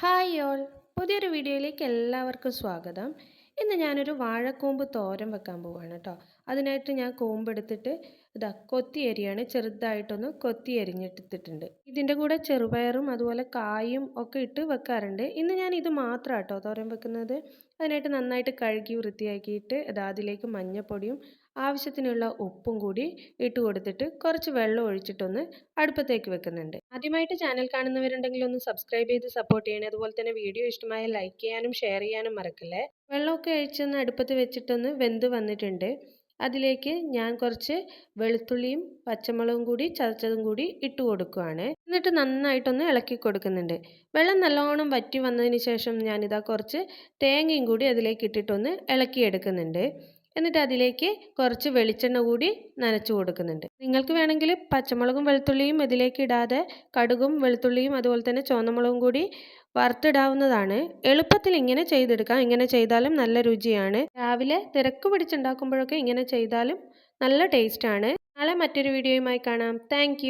Hi all. പുതിയൊരു വീഡിയോയിലേക്ക് എല്ലാവർക്കും സ്വാഗതം. ഇന്ന് ഞാനൊരു വാഴക്കൂമ്പ് തോരൻ വെക്കാൻ പോവുകയാണ് കേട്ടോ. അതിനായിട്ട് ഞാൻ കൂമ്പ് എടുത്തിട്ട് ഇതാ കൊത്തി അരിയാണ്. ചെറുതായിട്ടൊന്ന് കൊത്തി അരിഞ്ഞെടുത്തിട്ടുണ്ട്. ഇതിന്റെ കൂടെ ചെറുപയറും അതുപോലെ കായും ഒക്കെ ഇട്ട് വെക്കാറുണ്ട്. ഇന്ന് ഞാൻ ഇത് മാത്രം കേട്ടോ തോരൻ വെക്കുന്നത്. അതിനായിട്ട് നന്നായിട്ട് കഴുകി വൃത്തിയാക്കിയിട്ട് ഇതാ അതിലേക്ക് മഞ്ഞൾപ്പൊടിയും ആവശ്യത്തിനുള്ള ഉപ്പും കൂടി ഇട്ട് കൊടുത്തിട്ട് കുറച്ച് വെള്ളം ഒഴിച്ചിട്ടൊന്ന് അടുപ്പത്തേക്ക് വെക്കുന്നുണ്ട്. ആദ്യമായിട്ട് ചാനൽ കാണുന്നവരുണ്ടെങ്കിൽ ഒന്ന് സബ്സ്ക്രൈബ് ചെയ്ത് സപ്പോർട്ട് ചെയ്യണേ. അതുപോലെ തന്നെ വീഡിയോ ഇഷ്ടമായ ലൈക്ക് ചെയ്യാനും ഷെയർ ചെയ്യാനും മറക്കല്ലേ. വെള്ളമൊക്കെ ഒഴിച്ചൊന്ന് അടുപ്പത്ത് വെച്ചിട്ടൊന്ന് വെന്ത് വന്നിട്ടുണ്ട്. അതിലേക്ക് ഞാൻ കുറച്ച് വെളുത്തുള്ളിയും പച്ചമുളകും കൂടി ചതച്ചതും കൂടി ഇട്ട് കൊടുക്കുകയാണ് എന്നിട്ട് നന്നായിട്ടൊന്ന് ഇളക്കി കൊടുക്കുന്നുണ്ട്. വെള്ളം നല്ലോണം വറ്റി വന്നതിന് ശേഷം ഞാനിതാ കുറച്ച് തേങ്ങയും കൂടി അതിലേക്ക് ഇട്ടിട്ടൊന്ന് ഇളക്കിയെടുക്കുന്നുണ്ട്. എന്നിട്ട് അതിലേക്ക് കുറച്ച് വെളിച്ചെണ്ണ കൂടി നനച്ചു കൊടുക്കുന്നുണ്ട്. നിങ്ങൾക്ക് വേണമെങ്കിൽ പച്ചമുളകും വെളുത്തുള്ളിയും ഇതിലേക്ക് ഇടാതെ കടുകും വെളുത്തുള്ളിയും അതുപോലെ തന്നെ ചുവന്നമുളകും കൂടി വറുത്തിടാവുന്നതാണ്. എളുപ്പത്തിൽ ഇങ്ങനെ ചെയ്തെടുക്കാം. ഇങ്ങനെ ചെയ്താലും നല്ല രുചിയാണ്. രാവിലെ തിരക്ക് പിടിച്ചുണ്ടാക്കുമ്പോഴൊക്കെ ഇങ്ങനെ ചെയ്താലും നല്ല ടേസ്റ്റാണ് നാളെ മറ്റൊരു വീഡിയോയുമായി കാണാം. താങ്ക്